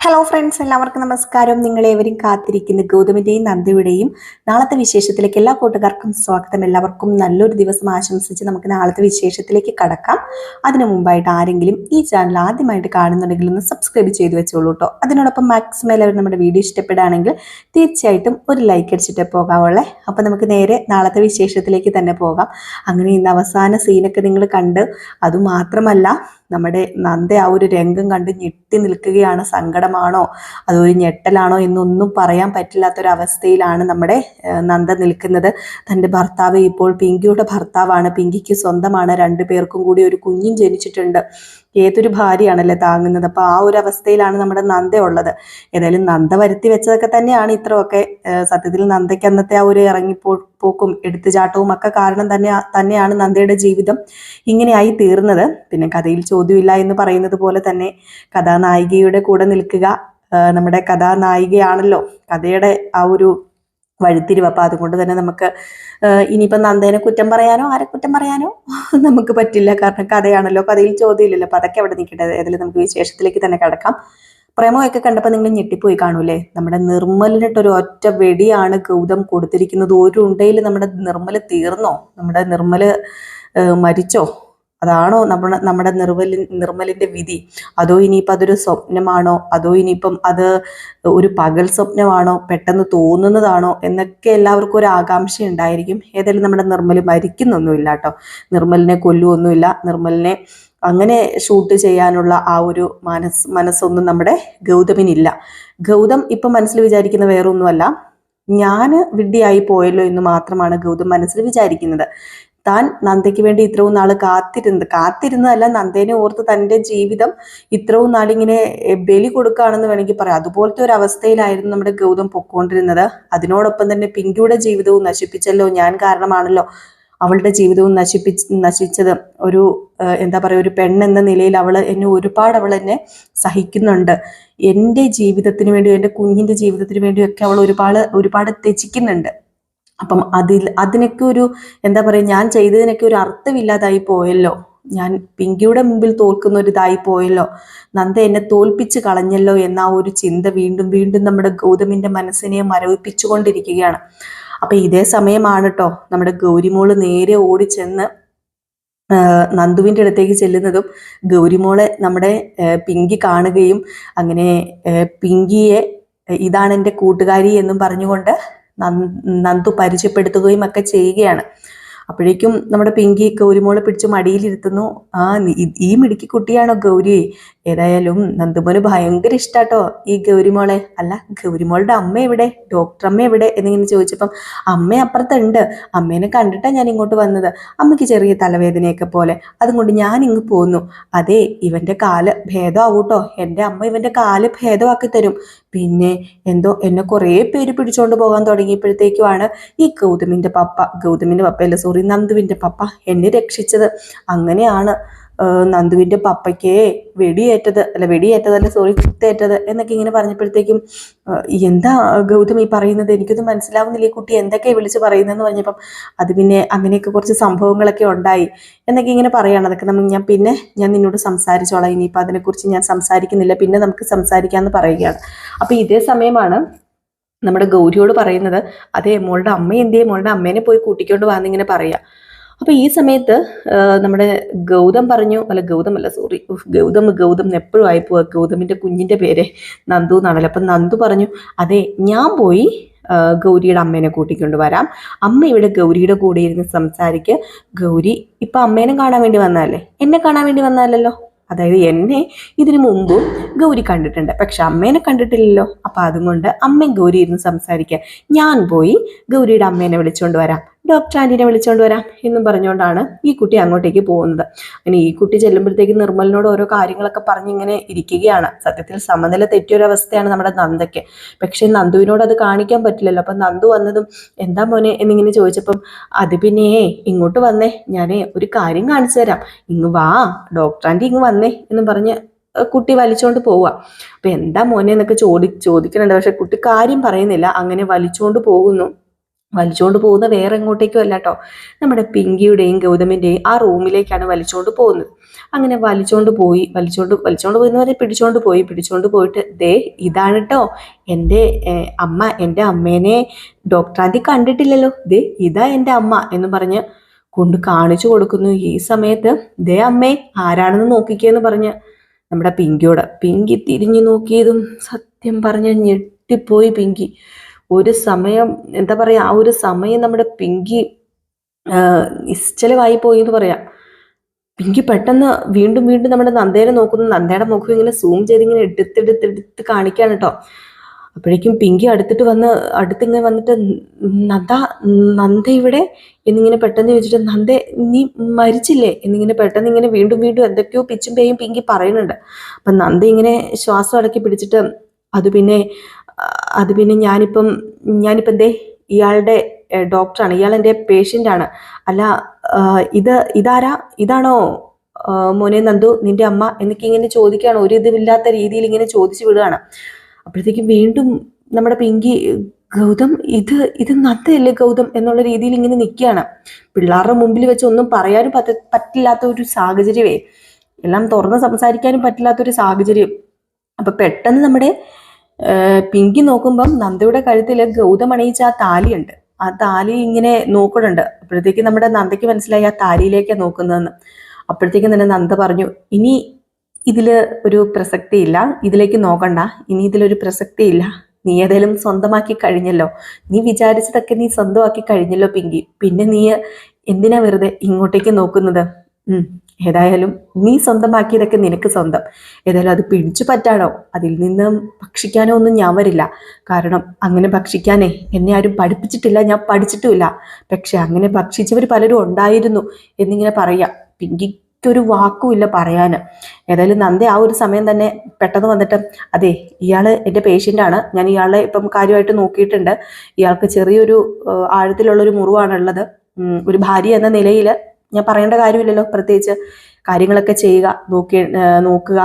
Hello friends എല്ലാവർക്കും നമസ്കാരം. നിങ്ങളേവരും കാത്തിരിക്കുന്ന. ഗൗതമിന്റെയും നന്ദിയുടെയും നാളത്തെ വിശേഷത്തിലേക്ക് എല്ലാ കൂട്ടുകാർക്കും സ്വാഗതം. എല്ലാവർക്കും നല്ലൊരു ദിവസം ആശംസിച്ച് നമുക്ക് നാളത്തെ വിശേഷത്തിലേക്ക് കടക്കാം. അതിനു മുമ്പായിട്ട് ആരെങ്കിലും ഈ ചാനൽ ആദ്യമായിട്ട് കാണുന്നുണ്ടെങ്കിൽ ഒന്ന് സബ്സ്ക്രൈബ് ചെയ്ത് വെച്ചോളൂ കേട്ടോ അതിനോടൊപ്പം മാക്സിമം എല്ലാവരും നമ്മുടെ വീഡിയോ ഇഷ്ടപ്പെടുകയാണെങ്കിൽ തീർച്ചയായിട്ടും ഒരു ലൈക്ക് അടിച്ചിട്ട് പോകാവുള്ളേ. അപ്പം നമുക്ക് നേരെ നാളത്തെ വിശേഷത്തിലേക്ക് തന്നെ പോകാം. അങ്ങനെ ഇന്ന് അവസാന സീനൊക്കെ നിങ്ങൾ കണ്ട്. അതുമാത്രമല്ല നമ്മുടെ നന്ദ ആ ഒരു രംഗം കണ്ട് ഞെട്ടി നിൽക്കുകയാണ്. സങ്കടമാണോ? അതൊരു ഞെട്ടലാണോ എന്നൊന്നും പറയാൻ പറ്റില്ലാത്തൊരവസ്ഥയിലാണ് നമ്മുടെ നന്ദ നിൽക്കുന്നത്. തന്റെ ഭർത്താവ് ഇപ്പോൾ പിങ്കിയുടെ ഭർത്താവാണ്. പിങ്കിക്ക് സ്വന്തമാണ്. രണ്ടു പേർക്കും കൂടി ഒരു കുഞ്ഞും ജനിച്ചിട്ടുണ്ട്. ഏതൊരു ഭാര്യയാണല്ലേ താങ്ങുന്നത്? അപ്പോൾ ആ ഒരു അവസ്ഥയിലാണ് നമ്മുടെ നന്ദ ഉള്ളത് ഏതായാലും നന്ദ വരുത്തി വെച്ചതൊക്കെ തന്നെയാണ് ഇത്രയൊക്കെ സത്യത്തിൽ നന്ദയ്ക്ക് അന്നത്തെ ആ ഒരു ഇറങ്ങിപ്പോ പോക്കും എടുത്തുചാട്ടവും ഒക്കെ കാരണം തന്നെ തന്നെയാണ് നന്ദയുടെ ജീവിതം ഇങ്ങനെയായി തീർന്നത്. പിന്നെ കഥയിൽ ചോദ്യമില്ല എന്ന് പറയുന്നത് പോലെ തന്നെ കഥാനായികയുടെ കൂടെ നിൽക്കുക നമ്മുടെ കഥാനായികയാണല്ലോ. കഥയുടെ ആ ഒരു വഴിത്തിരിവ്. അപ്പം അതുകൊണ്ട് തന്നെ നമുക്ക് ഇനിയിപ്പം നന്ദേനെ കുറ്റം പറയാനോ ആരെ കുറ്റം പറയാനോ നമുക്ക് പറ്റില്ല. കാരണം കഥയാണല്ലോ കഥയിൽ ചോദ്യമില്ലല്ലോ. അപ്പം അതൊക്കെ അവിടെ നിൽക്കട്ടെ ഏതായാലും നമുക്ക് വിശേഷത്തിലേക്ക് തന്നെ കിടക്കാം. പ്രേമമൊക്കെ കണ്ടപ്പോൾ നിങ്ങൾ ഞെട്ടിപ്പോയി കാണൂലേ നമ്മുടെ നിർമ്മലിനിട്ടൊരു ഒറ്റ വെടിയാണ് ഗൗതം കൊടുത്തിരിക്കുന്നത്. ഒരു ഉണ്ടയിൽ നമ്മുടെ നിർമ്മൽ തീർന്നോ? നമ്മുടെ നിർമ്മൽ മരിച്ചോ? അതാണോ നമ്മുടെ നമ്മുടെ നിർവലി നിർമ്മലിന്റെ വിധി? അതോ ഇനിയിപ്പം അതൊരു സ്വപ്നമാണോ? അതോ ഇനിയിപ്പം അത് ഒരു പകൽ സ്വപ്നമാണോ? പെട്ടെന്ന് തോന്നുന്നതാണോ? എന്നൊക്കെ എല്ലാവർക്കും ഒരു ആകാംക്ഷ ഉണ്ടായിരിക്കും. ഏതായാലും നമ്മുടെ നിർമ്മൽ മരിക്കുന്നൊന്നുമില്ല കേട്ടോ. നിർമ്മലിനെ കൊല്ലുമൊന്നുമില്ല നിർമ്മലിനെ അങ്ങനെ ഷൂട്ട് ചെയ്യാനുള്ള ആ ഒരു മനസ് മനസ്സൊന്നും നമ്മുടെ ഗൗതമിനില്ല. ഗൗതം ഇപ്പം മനസ്സിൽ വിചാരിക്കുന്ന വേറൊന്നുമല്ല. ഞാൻ വിഡ്ഢിയായി പോയല്ലോ എന്ന് മാത്രമാണ് ഗൗതം മനസ്സിൽ വിചാരിക്കുന്നത്. താൻ നന്ദയ്ക്ക് വേണ്ടി ഇത്രയും നാൾ കാത്തിരുന്നത്. കാത്തിരുന്നതല്ല നന്ദേനെ ഓർത്ത് തന്റെ ജീവിതം ഇത്രയും നാളിങ്ങനെ ബലി കൊടുക്കുകയാണെന്ന് വേണമെങ്കിൽ പറയാം. അതുപോലത്തെ ഒരു അവസ്ഥയിലായിരുന്നു നമ്മുടെ ഗൗതം പൊക്കോണ്ടിരുന്നത്. അതിനോടൊപ്പം തന്നെ പിങ്കിയുടെ ജീവിതവും നശിപ്പിച്ചല്ലോ. ഞാൻ കാരണമാണല്ലോ അവളുടെ ജീവിതവും നശിപ്പിച്ച് നശിച്ചത്. ഒരു എന്താ പറയുക ഒരു പെണ്ണെന്ന നിലയിൽ അവൾ എന്നെ ഒരുപാട് അവൾ എന്നെ സഹിക്കുന്നുണ്ട്. എന്റെ ജീവിതത്തിന് വേണ്ടിയും എന്റെ കുഞ്ഞിന്റെ ജീവിതത്തിന് വേണ്ടിയും ഒക്കെ അവൾ ഒരുപാട് ഒരുപാട് ത്യജിക്കുന്നുണ്ട്. അപ്പം അതിൽ അതിനൊക്കെ ഒരു എന്താ പറയുക ഞാൻ ചെയ്തതിനൊക്കെ ഒരു അർത്ഥമില്ലാതായി പോയല്ലോ. ഞാൻ പിങ്കിയുടെ മുമ്പിൽ തോൽക്കുന്ന ഒരു ഇതായി പോയല്ലോ. നന്ദ എന്നെ തോൽപ്പിച്ച് കളഞ്ഞല്ലോ എന്ന ആ ഒരു ചിന്ത വീണ്ടും വീണ്ടും നമ്മുടെ ഗൗതമിന്റെ മനസ്സിനെ മരവിപ്പിച്ചുകൊണ്ടിരിക്കുകയാണ്. അപ്പൊ ഇതേ സമയമാണ് കേട്ടോ നമ്മുടെ ഗൗരിമോൾ നേരെ ഓടിച്ചെന്ന് നന്ദുവിന്റെ അടുത്തേക്ക് ചെല്ലുന്നതും ഗൗരിമോളെ നമ്മുടെ പിങ്കി കാണുകയും അങ്ങനെ പിങ്കിയെ ഇതാണ് എന്റെ കൂട്ടുകാരി എന്നും പറഞ്ഞുകൊണ്ട് നന്ദു പരിചയപ്പെടുത്തുകയും ഒക്കെ ചെയ്യുകയാണ്. അപ്പോഴേക്കും നമ്മുടെ പിങ്കി ഗൗരിമോളെ പിടിച്ച് മടിയിലിരുത്തുന്നു. ആ ഈ- മിടുക്കി കുട്ടിയാണോ ഗൗരി? ഏതായാലും നന്ദുമോന് ഭയങ്കര ഇഷ്ടാട്ടോ ഈ ഗൗരിമോളെ. അല്ല ഗൗരിമോളുടെ അമ്മ എവിടെ? ഡോക്ടർ അമ്മ എവിടെ? എന്നിങ്ങനെ ചോദിച്ചപ്പം അമ്മ അപ്പുറത്തുണ്ട്. അമ്മേനെ കണ്ടിട്ടാണ് ഞാൻ ഇങ്ങോട്ട് വന്നത്. അമ്മയ്ക്ക് ചെറിയ തലവേദനയൊക്കെ പോലെ. അതുകൊണ്ട് ഞാൻ ഇങ്ങ് പോന്നു. അതെ ഇവന്റെ കാൽ ഭേദമാവൂട്ടോ. എന്റെ അമ്മ ഇവന്റെ കാൽ ഭേദമാക്കി തരും. പിന്നെ എന്തോ എന്നെ കുറേ പേര് പിടിച്ചുകൊണ്ട് പോകാൻ തുടങ്ങിയപ്പോഴത്തേക്കുമാണ് ഈ ഗൗതമിന്റെ പപ്പ ഗൗതമിന്റെ പപ്പ അല്ല സോറി നന്ദുവിന്റെ പപ്പ എന്നെ രക്ഷിച്ചത്. അങ്ങനെയാണ് നന്ദുവിന്റെ പപ്പയ്ക്ക് വെടിയേറ്റത് അല്ല വെടിയേറ്റതല്ല സോറി കുത്തേറ്റത് എന്നൊക്കെ ഇങ്ങനെ പറഞ്ഞപ്പോഴത്തേക്കും എന്താ ഗൗതം ഈ പറയുന്നത്? എനിക്കൊന്നും മനസ്സിലാവുന്നില്ല ഈ കുട്ടി എന്തൊക്കെ വിളിച്ച് പറയുന്നതെന്ന് പറഞ്ഞപ്പം അത് പിന്നെ അങ്ങനെയൊക്കെ കുറച്ച് സംഭവങ്ങളൊക്കെ ഉണ്ടായി എന്നൊക്കെ ഇങ്ങനെ പറയുകയാണ് അതൊക്കെ നമ്മൾ ഞാൻ പിന്നെ ഞാൻ നിന്നോട് സംസാരിച്ചോളാം. ഇനിയിപ്പോൾ അതിനെക്കുറിച്ച് ഞാൻ സംസാരിക്കുന്നില്ല. പിന്നെ നമുക്ക് സംസാരിക്കാമെന്ന് പറയുകയാണ്. അപ്പോൾ ഇതേ സമയമാണ് നമ്മുടെ ഗൗരിയോട് പറയുന്നത് അതെ മോളുടെ അമ്മ എന്തിയെ? മോളുടെ അമ്മേനെ പോയി കൂട്ടിക്കൊണ്ട് വന്നിങ്ങനെ പറയാം. അപ്പോൾ ഈ സമയത്ത് നമ്മുടെ ഗൗതം പറഞ്ഞു അല്ല ഗൗതം അല്ല സോറി ഗൗതം ഗൗതം എപ്പോഴും ആയി പോവാ ഗൗതമിന്റെ കുഞ്ഞിന്റെ പേര് നന്ദു എന്നാണല്ലോ. അപ്പം നന്ദു പറഞ്ഞു അതെ ഞാൻ പോയി ഗൗരിയുടെ അമ്മേനെ കൂട്ടിക്കൊണ്ട് വരാം. അമ്മ ഇവിടെ ഗൗരിയുടെ കൂടെ ഇരുന്ന് സംസാരിക്കുക ഗൗരി ഇപ്പം അമ്മേനെ കാണാൻ വേണ്ടി വന്നാലേ എന്നെ കാണാൻ വേണ്ടി വന്നതല്ലല്ലോ? അതായത് എന്നെ ഇതിനു മുമ്പും ഗൗരി കണ്ടിട്ടുണ്ട്. പക്ഷെ അമ്മേനെ കണ്ടിട്ടില്ലല്ലോ. അപ്പം അതുകൊണ്ട് അമ്മയും ഗൗരി ഇരുന്ന് സംസാരിക്കുക ഞാൻ പോയി ഗൗരിയുടെ അമ്മേനെ വിളിച്ചുകൊണ്ട് വരാം. ഡോക്ടർ ആന്റീനെ വിളിച്ചുകൊണ്ട് വരാം എന്നും പറഞ്ഞുകൊണ്ടാണ് ഈ കുട്ടി അങ്ങോട്ടേക്ക് പോകുന്നത്. അങ്ങനെ ഈ കുട്ടി ചെല്ലുമ്പോഴത്തേക്ക് നിർമ്മലിനോട് ഓരോ കാര്യങ്ങളൊക്കെ പറഞ്ഞിങ്ങനെ ഇരിക്കുകയാണ്. സത്യത്തിൽ സമനില തെറ്റിയൊരവസ്ഥയാണ് നമ്മുടെ നന്ദയ്ക്ക്. പക്ഷെ നന്ദുവിനോട് അത് കാണിക്കാൻ പറ്റില്ലല്ലോ. അപ്പം നന്ദു വന്നതും എന്താ മോനെ? എന്നിങ്ങനെ ചോദിച്ചപ്പം അത് പിന്നെ ഇങ്ങോട്ട് വന്നേ. ഞാനേ ഒരു കാര്യം കാണിച്ചു തരാം. ഇങ്ങ് വാ. ഡോക്ടർ ആന്റി ഇങ്ങ് വന്നേ. എന്നും പറഞ്ഞ് കുട്ടി വലിച്ചുകൊണ്ട് പോവുക. അപ്പം എന്താ മോനെ? എന്നൊക്കെ ചോദി ചോദിക്കുന്നുണ്ട്. പക്ഷെ കുട്ടി കാര്യം പറയുന്നില്ല. അങ്ങനെ വലിച്ചുകൊണ്ട് പോകുന്നു. വലിച്ചുകൊണ്ട് പോകുന്ന വേറെ എങ്ങോട്ടേക്കും അല്ല കേട്ടോ നമ്മുടെ പിങ്കിയുടെയും ഗൗതമിന്റെയും ആ റൂമിലേക്കാണ് വലിച്ചുകൊണ്ട് പോകുന്നത്. അങ്ങനെ വലിച്ചുകൊണ്ട് പോയി വലിച്ചുകൊണ്ട് വലിച്ചുകൊണ്ട് പോയി എന്ന് പറഞ്ഞാൽ പിടിച്ചുകൊണ്ട് പോയി പിടിച്ചുകൊണ്ട് പോയിട്ട് ദേ ഇതാണ് കേട്ടോ എന്റെ അമ്മ എന്റെ അമ്മേനെ ഡോക്ടറാദ്യം കണ്ടിട്ടില്ലല്ലോ. ദേ ഇതാ എന്റെ അമ്മ എന്ന് പറഞ്ഞ് കൊണ്ട് കാണിച്ചു കൊടുക്കുന്നു. ഈ സമയത്ത് ദേ അമ്മേ ആരാണെന്ന് നോക്കിക്കേന്ന് പറഞ്ഞ് നമ്മുടെ പിങ്കിയോട്. പിങ്കി തിരിഞ്ഞു നോക്കിയതും സത്യം പറഞ്ഞ ഞെട്ടിപ്പോയി പിങ്കി. ഒരു സമയം എന്താ പറയുക ആ ഒരു സമയം നമ്മുടെ പിങ്കി നിശ്ചലമായി പോയി എന്ന് പറയാം. പിങ്കി പെട്ടെന്ന് വീണ്ടും വീണ്ടും നമ്മുടെ നന്ദേനെ നോക്കുന്നു. നന്ദയുടെ മുഖം ഇങ്ങനെ സൂം ചെയ്ത് ഇങ്ങനെ എടുത്തെടുത്തെടുത്ത് കാണിക്കാണ് കേട്ടോ അപ്പോഴേക്കും പിങ്കി അടുത്തിട്ട് വന്ന് അടുത്തിങ്ങനെ വന്നിട്ട് നന്ദ നന്ദ ഇവിടെ? എന്നിങ്ങനെ പെട്ടെന്ന് ചോദിച്ചിട്ട് നന്ദ നീ മരിച്ചില്ലേ? എന്നിങ്ങനെ പെട്ടെന്ന് ഇങ്ങനെ വീണ്ടും വീണ്ടും എന്തൊക്കെയോ പിച്ചും പേയും പിങ്കി പറയുന്നുണ്ട്. അപ്പം നന്ദ ഇങ്ങനെ ശ്വാസം അടക്കി പിടിച്ചിട്ട് അത് പിന്നെ അത് പിന്നെ ഞാനിപ്പം ഞാനിപ്പം എന്തേ ഇയാളുടെ ഡോക്ടറാണ്. ഇയാൾ എന്റെ പേഷ്യന്റ് ആണ് അല്ല ഇത് ഇതാരാ? ഇതാണോ മോനെ നന്ദു നിന്റെ അമ്മ എന്നൊക്കെ ഇങ്ങനെ ചോദിക്കുകയാണ്. ഒരു ഇതില്ലാത്ത രീതിയിൽ ഇങ്ങനെ ചോദിച്ചു വിടുകയാണ്. അപ്പോഴത്തേക്കും വീണ്ടും നമ്മുടെ പിങ്കി ഗൗതം ഇത് ഇത് നന്ദയല്ലേ ഗൗതം എന്നുള്ള രീതിയിൽ ഇങ്ങനെ നിൽക്കുകയാണ്. പിള്ളേരുടെ മുമ്പിൽ വെച്ച് ഒന്നും പറയാനും പറ്റ പറ്റില്ലാത്ത ഒരു സാഹചര്യമേ. എല്ലാം തുറന്ന് സംസാരിക്കാനും പറ്റില്ലാത്തൊരു സാഹചര്യം. അപ്പൊ പെട്ടെന്ന് നമ്മുടെ പിങ്കി നോക്കുമ്പം നന്ദയുടെ കഴുത്തിൽ ഗൗതം അണിയിച്ച ആ താലിയുണ്ട്. ആ താലി ഇങ്ങനെ നോക്കണുണ്ട്. അപ്പോഴത്തേക്ക് നമ്മുടെ നന്ദയ്ക്ക് മനസ്സിലായി ആ താലിയിലേക്കാണ് നോക്കുന്നതെന്ന്. അപ്പോഴത്തേക്കും തന്നെ നന്ദ പറഞ്ഞു ഇനി ഇതിൽ ഒരു പ്രസക്തി ഇല്ല ഇതിലേക്ക് നോക്കണ്ട. ഇനി ഇതിലൊരു പ്രസക്തി ഇല്ല നീ ഏതായാലും സ്വന്തമാക്കി കഴിഞ്ഞല്ലോ. നീ വിചാരിച്ചതൊക്കെ നീ സ്വന്തമാക്കി കഴിഞ്ഞല്ലോ പിങ്കി. പിന്നെ നീ എന്തിനാ വെറുതെ ഇങ്ങോട്ടേക്ക് നോക്കുന്നത്? ഏതായാലും നീ സ്വന്തമാക്കിയതൊക്കെ നിനക്ക് സ്വന്തം. ഏതായാലും അത് പിടിച്ചു പറ്റാനോ അതിൽ നിന്ന് ഭക്ഷിക്കാനോ ഒന്നും ഞാൻ വരില്ല. കാരണം അങ്ങനെ ഭക്ഷിക്കാനേ എന്നെ ആരും പഠിപ്പിച്ചിട്ടില്ല ഞാൻ പഠിച്ചിട്ടുമില്ല. പക്ഷെ അങ്ങനെ ഭക്ഷിച്ചവർ പലരും ഉണ്ടായിരുന്നു എന്നിങ്ങനെ പറയാം. പിങ്കിക്കൊരു വാക്കുമില്ല പറയാൻ ഏതായാലും നന്ദി ആ ഒരു സമയം തന്നെ പെട്ടെന്ന് വന്നിട്ട് അതെ ഇയാൾ എന്റെ പേഷ്യന്റാണ് ഞാൻ ഇയാളെ ഇപ്പം കാര്യമായിട്ട് നോക്കിയിട്ടുണ്ട്. ഇയാൾക്ക് ചെറിയൊരു ആഴത്തിലുള്ളൊരു മുറിവാണുള്ളത്. ഒരു ഭാര്യ എന്ന നിലയിൽ ഞാൻ പറയേണ്ട കാര്യമില്ലല്ലോ. പ്രത്യേകിച്ച് കാര്യങ്ങളൊക്കെ ചെയ്യുക നോക്കി നോക്കുക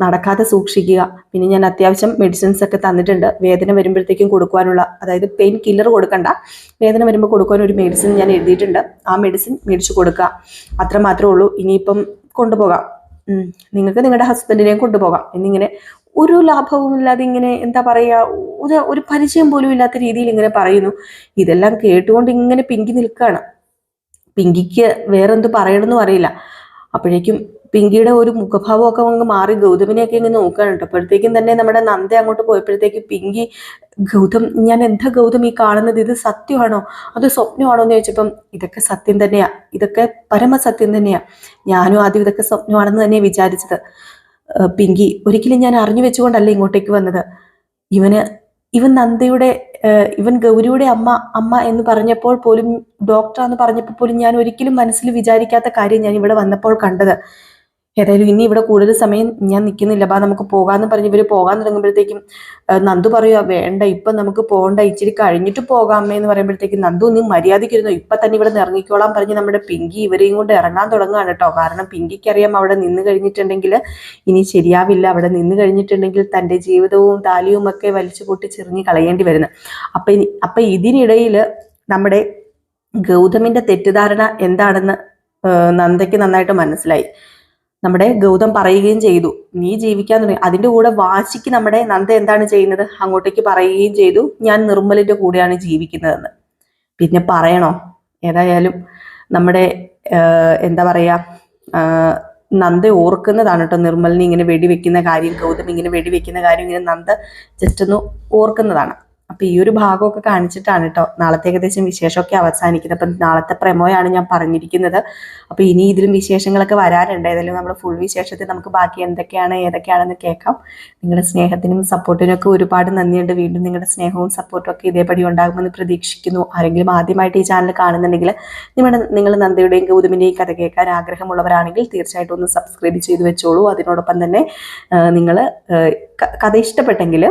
നടക്കാതെ സൂക്ഷിക്കുക. പിന്നെ ഞാൻ അത്യാവശ്യം മെഡിസിൻസ് ഒക്കെ തന്നിട്ടുണ്ട്. വേദന വരുമ്പോഴത്തേക്കും കൊടുക്കുവാനുള്ള അതായത് പെയിൻ കില്ലർ കൊടുക്കണ്ട. വേദന വരുമ്പോൾ കൊടുക്കുവാൻ ഒരു മെഡിസിൻ ഞാൻ എഴുതിയിട്ടുണ്ട്. ആ മെഡിസിൻ മേടിച്ചു കൊടുക്കുക. അത്ര മാത്രമേ ഉള്ളൂ. ഇനിയിപ്പം കൊണ്ടുപോകാം. നിങ്ങൾക്ക് നിങ്ങളുടെ ഹസ്ബൻഡിനെയും കൊണ്ടുപോകാം. എന്നിങ്ങനെ ഒരു ലാഭവും ഇല്ലാതെ ഇങ്ങനെ എന്താ പറയുക ഒരു ഒരു പരിചയം പോലും ഇല്ലാത്ത രീതിയിൽ ഇങ്ങനെ പറയുന്നു. ഇതെല്ലാം കേട്ടുകൊണ്ട് ഇങ്ങനെ പിങ്കി നിൽക്കുകയാണ്. പിങ്കിക്ക് വേറെന്ത് പറയണമെന്നും അറിയില്ല. അപ്പോഴേക്കും പിങ്കിയുടെ ഒരു മുഖഭാവമൊക്കെ അങ്ങ് മാറി ഗൗതമിനെയൊക്കെ ഇങ്ങനെ നോക്കാനുണ്ട് അപ്പോഴത്തേക്കും തന്നെ നമ്മുടെ നന്ദ അങ്ങോട്ട് പോയപ്പോഴത്തേക്ക് പിങ്കി ഗൗതം ഞാൻ എന്താ ഗൗതം ഈ കാണുന്നത്? ഇത് സത്യമാണോ? അത് സ്വപ്നമാണോ എന്ന് ചോദിച്ചപ്പം ഇതൊക്കെ സത്യം തന്നെയാ. ഇതൊക്കെ പരമസത്യം തന്നെയാ. ഞാനും ആദ്യം ഇതൊക്കെ സ്വപ്നമാണെന്ന് തന്നെ വിചാരിച്ചത്. പിങ്കി ഒരിക്കലും ഞാൻ അറിഞ്ഞു വെച്ചുകൊണ്ടല്ല ഇങ്ങോട്ടേക്ക് വന്നത്. ഇവന് ഇവൻ നന്ദയുടെ ഇവൻ ഗൗരിയുടെ അമ്മ അമ്മ എന്ന് പറഞ്ഞപ്പോൾ പോലും ഡോക്ടർ എന്ന് പറഞ്ഞപ്പോൾ പോലും ഞാൻ ഒരിക്കലും മനസ്സിൽ വിചാരിക്കാത്ത കാര്യം ഞാൻ ഇവിടെ വന്നപ്പോൾ കണ്ടത്. ഏതായാലും ഇനി ഇവിടെ കൂടുതൽ സമയം ഞാൻ നിൽക്കുന്നില്ല ബാ നമുക്ക് പോകാമെന്ന് പറഞ്ഞ് ഇവർ പോകാൻ തുടങ്ങുമ്പോഴത്തേക്കും നന്ദു പറയുക വേണ്ട ഇപ്പം നമുക്ക് പോകണ്ട. ഇച്ചിരി കഴിഞ്ഞിട്ട് പോകാമേ എന്ന് പറയുമ്പോഴത്തേക്കും നന്ദു നീ മര്യാദയ്ക്കിരുന്നു. ഇപ്പം തന്നെ ഇവിടെ നിന്ന് ഇറങ്ങിക്കോളാൻ പറഞ്ഞ് നമ്മുടെ പിങ്കി ഇവരെയും കൊണ്ട് ഇറങ്ങാൻ തുടങ്ങുകയാണ് കേട്ടോ. കാരണം പിങ്കിക്കറിയാം അവിടെ നിന്ന് കഴിഞ്ഞിട്ടുണ്ടെങ്കിൽ ഇനി ശരിയാവില്ല. അവിടെ നിന്ന് കഴിഞ്ഞിട്ടുണ്ടെങ്കിൽ തന്റെ ജീവിതവും താലിയും ഒക്കെ വലിച്ചു പൊട്ടിച്ചെറിഞ്ഞ് കളയേണ്ടി വരുന്നു. അപ്പം അപ്പം ഇതിനിടയിൽ നമ്മുടെ ഗൗതമിന്റെ തെറ്റിദ്ധാരണ എന്താണെന്ന് നന്ദയ്ക്ക് നന്നായിട്ട് മനസ്സിലായി. നമ്മുടെ ഗൗതം പറയുകയും ചെയ്തു. നീ ജീവിക്കാൻ തുടങ്ങി. അതിന്റെ കൂടെ വാശിക്ക് നമ്മുടെ നന്ദ എന്താണ് ചെയ്യുന്നത്? അങ്ങോട്ടേക്ക് പറയുകയും ചെയ്തു. ഞാൻ നിർമ്മലിന്റെ കൂടെയാണ് ജീവിക്കുന്നതെന്ന്. പിന്നെ പറയണോ? ഏതായാലും നമ്മുടെ എന്താ പറയാ നന്ദ ഓർക്കുന്നതാണ് കേട്ടോ നിർമ്മലിനെ ഇങ്ങനെ വെടിവെക്കുന്ന കാര്യം ഗൗതം ഇങ്ങനെ വെടിവെക്കുന്ന കാര്യം ഇങ്ങനെ നന്ദ ജസ്റ്റ് ഒന്ന് ഓർക്കുന്നതാണ്. അപ്പൊ ഈ ഒരു ഭാഗമൊക്കെ കാണിച്ചിട്ടാണ് കേട്ടോ നാളത്തെ ഏകദേശം വിശേഷമൊക്കെ അവസാനിക്കുന്നത്. അപ്പം നാളത്തെ പ്രമോയാണ് ഞാൻ പറഞ്ഞിരിക്കുന്നത്. അപ്പൊ ഇനി ഇതിലും വിശേഷങ്ങളൊക്കെ വരാനുണ്ട് ഏതായാലും നമ്മൾ ഫുൾ വിശേഷത്തിൽ നമുക്ക് ബാക്കി എന്തൊക്കെയാണ് ഏതൊക്കെയാണെന്ന് കേൾക്കാം. നിങ്ങളുടെ സ്നേഹത്തിനും സപ്പോർട്ടിനും ഒക്കെ ഒരുപാട് നന്ദിയുണ്ട്. വീണ്ടും നിങ്ങളുടെ സ്നേഹവും സപ്പോർട്ടും ഒക്കെ ഇതേപടി ഉണ്ടാകുമെന്ന് പ്രതീക്ഷിക്കുന്നു. ആരെങ്കിലും ആദ്യമായിട്ട് ഈ ചാനൽ കാണുന്നുണ്ടെങ്കിൽ നിങ്ങളുടെ നിങ്ങൾ നന്ദിയുടെയും ഗൗതമിന്റെയും കഥ കേൾക്കാൻ ആഗ്രഹമുള്ളവരാണെങ്കിൽ തീർച്ചയായിട്ടും ഒന്ന് സബ്സ്ക്രൈബ് ചെയ്ത് വെച്ചോളൂ. അതിനോടൊപ്പം തന്നെ നിങ്ങൾ കഥ ഇഷ്ടപ്പെട്ടെങ്കിൽ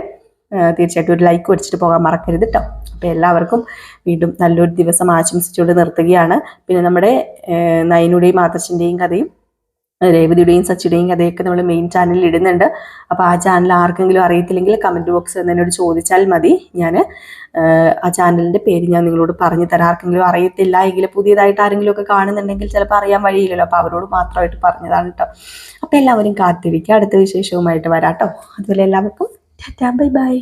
തീർച്ചയായിട്ടും ഒരു ലൈക്ക് വെച്ചിട്ട് പോകാൻ മറക്കരുത് കേട്ടോ അപ്പോൾ എല്ലാവർക്കും വീണ്ടും നല്ലൊരു ദിവസം ആശംസിച്ചുകൊണ്ട് നിർത്തുകയാണ്. പിന്നെ നമ്മുടെ നയനുടേയും ആദർശിന്റെയും കഥയും രേവതിയുടെയും സച്ചിയുടെയും കഥയൊക്കെ നമ്മൾ മെയിൻ ചാനലിൽ ഇടുന്നുണ്ട്. അപ്പോൾ ആ ചാനൽ ആർക്കെങ്കിലും അറിയത്തില്ലെങ്കിൽ കമന്റ് ബോക്സ് എന്നോട് ചോദിച്ചാൽ മതി. ഞാൻ ആ ചാനലിന്റെ പേര് ഞാൻ നിങ്ങളോട് പറഞ്ഞു തരാം. ആർക്കെങ്കിലും അറിയത്തില്ല എങ്കിൽ പുതിയതായിട്ട് ആരെങ്കിലും ഒക്കെ കാണുന്നുണ്ടെങ്കിൽ ചിലപ്പോൾ അറിയാൻ വഴിയില്ലല്ലോ. അപ്പോൾ അവരോട് മാത്രമായിട്ട് പറഞ്ഞതാണ് കേട്ടോ അപ്പോൾ എല്ലാവരും കാത്തിരിക്കുക അടുത്ത വിശേഷവുമായിട്ട് വരാം കേട്ടോ അതുപോലെ എല്ലാവർക്കും ടാറ്റാ ബൈ ബൈ